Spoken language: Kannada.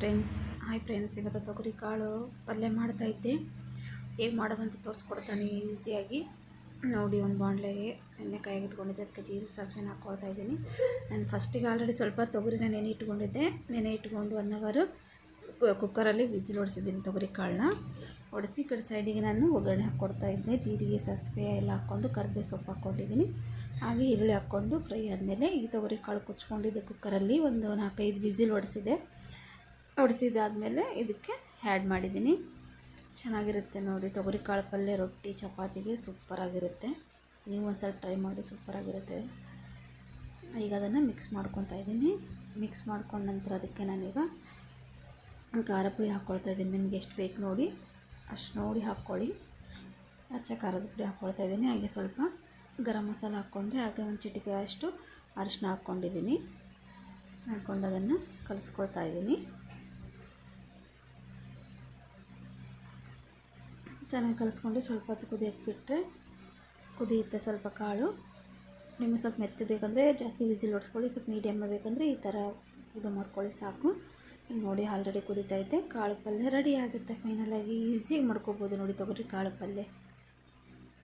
ಫ್ರೆಂಡ್ಸ್, ಹಾಯ್ ಫ್ರೆಂಡ್ಸ್, ಇವತ್ತು ತೊಗರಿ ಕಾಳು ಪಲ್ಯ ಮಾಡ್ತಾಯಿದ್ದೆ ಹೇಗೆ ಮಾಡೋದಂತ ತೋರಿಸ್ಕೊಡ್ತಾನೆ, ಈಸಿಯಾಗಿ. ನೋಡಿ, ಒಂದು ಬಾಣಲೆಗೆ ಎಣ್ಣೆಕಾಯಿ ಇಟ್ಕೊಂಡಿದ್ದೆ ಅದಕ್ಕೆ ಜೀರಿಗೆ ಸಾಸಿವೆನ ಹಾಕ್ಕೊಳ್ತಾ ಇದ್ದೀನಿ. ನಾನು ಫಸ್ಟಿಗೆ ಆಲ್ರೆಡಿ ಸ್ವಲ್ಪ ತೊಗರಿನ ನೆನೆ ಇಟ್ಕೊಂಡಿದ್ದೆ. ನೆನೆ ಇಟ್ಕೊಂಡು ಒನ್ ಅವರು ಕುಕ್ಕರಲ್ಲಿ ವಿಸಿಲ್ ಹೊಡಿಸಿದ್ದೀನಿ ತೊಗರಿ ಕಾಳನ್ನ. ಹೊಡಿಸಿ ಈ ಕಡೆ ಸೈಡಿಗೆ ನಾನು ಒಗ್ಗರಣೆ ಹಾಕ್ಕೊಡ್ತಾ ಇದ್ದೆ. ಜೀರಿಗೆ, ಸಾಸಿವೆ ಎಲ್ಲ ಹಾಕ್ಕೊಂಡು ಕರಿಬೇವು ಸೊಪ್ಪು ಹಾಕ್ಕೊಂಡಿದ್ದೀನಿ. ಹಾಗೆ ಈರುಳ್ಳಿ ಹಾಕ್ಕೊಂಡು ಫ್ರೈ ಆದಮೇಲೆ ಈ ತೊಗರಿ ಕಾಳು ಕುಚ್ಕೊಂಡಿದ್ದೆ ಕುಕ್ಕರಲ್ಲಿ. ಒಂದು ನಾಲ್ಕೈದು ವಿಜಿಲ್ ಹೊಡಿಸಿದೆ ಹೊಡಿಸಿದಾದ್ಮೇಲೆ ಇದಕ್ಕೆ ಆ್ಯಡ್ ಮಾಡಿದ್ದೀನಿ. ಚೆನ್ನಾಗಿರುತ್ತೆ ನೋಡಿ ತೊಗರಿ ಕಾಳು ಪಲ್ಯ, ರೊಟ್ಟಿ, ಚಪಾತಿಗೆ ಸೂಪರಾಗಿರುತ್ತೆ. ನೀವು ಒಂದು ಸಲ ಟ್ರೈ ಮಾಡಿ ಸೂಪರಾಗಿರುತ್ತೆ. ಈಗ ಅದನ್ನು ಮಿಕ್ಸ್ ಮಾಡ್ಕೊತಾ ಇದ್ದೀನಿ. ಮಿಕ್ಸ್ ಮಾಡ್ಕೊಂಡ ನಂತರ ಅದಕ್ಕೆ ನಾನೀಗ ಖಾರ ಪುಡಿ ಹಾಕ್ಕೊಳ್ತಾ ಇದ್ದೀನಿ. ನಿಮಗೆ ಎಷ್ಟು ಬೇಕು ನೋಡಿ, ಅಷ್ಟು ನೋಡಿ ಹಾಕ್ಕೊಳ್ಳಿ. ಅಚ್ಚ ಖಾರದ ಪುಡಿ ಹಾಕ್ಕೊಳ್ತಾ ಇದ್ದೀನಿ. ಹಾಗೆ ಸ್ವಲ್ಪ ಗರಂ ಮಸಾಲ ಹಾಕ್ಕೊಂಡೆ, ಹಾಗೆ ಒಂದು ಚಿಟಿಕೆ ಅಷ್ಟು ಅರಿಶಿನ ಹಾಕ್ಕೊಂಡಿದ್ದೀನಿ. ಹಾಕ್ಕೊಂಡು ಅದನ್ನು ಕಲಿಸ್ಕೊಳ್ತಾ ಇದ್ದೀನಿ. ಚೆನ್ನಾಗಿ ಕಲಿಸ್ಕೊಂಡು ಸ್ವಲ್ಪ ಹೊತ್ತು ಕುದಿಯೋಕ್ಕೆ ಬಿಟ್ಟರೆ ಕುದಿಯುತ್ತೆ ಸ್ವಲ್ಪ ಕಾಳು. ನಿಮಗೆ ಸ್ವಲ್ಪ ಮೆತ್ತ ಬೇಕಂದರೆ ಜಾಸ್ತಿ ವಿಸಿಲ್ ಹೊಡ್ಸ್ಕೊಳ್ಳಿ, ಸ್ವಲ್ಪ ಮೀಡಿಯಮ್ ಬೇಕಂದರೆ ಈ ಥರ ಇದು ಮಾಡ್ಕೊಳ್ಳಿ ಸಾಕು. ನೋಡಿ ಆಲ್ರೆಡಿ ಕುದೀತಾ ಇದೆ ಕಾಳು ಪಲ್ಯ ರೆಡಿ ಆಗುತ್ತೆ. ಫೈನಲಾಗಿ ಈಸಿಯಾಗಿ ಮಾಡ್ಕೋಬೋದು ನೋಡಿ ತೊಗೊರಿ ಕಾಳು ಪಲ್ಯ.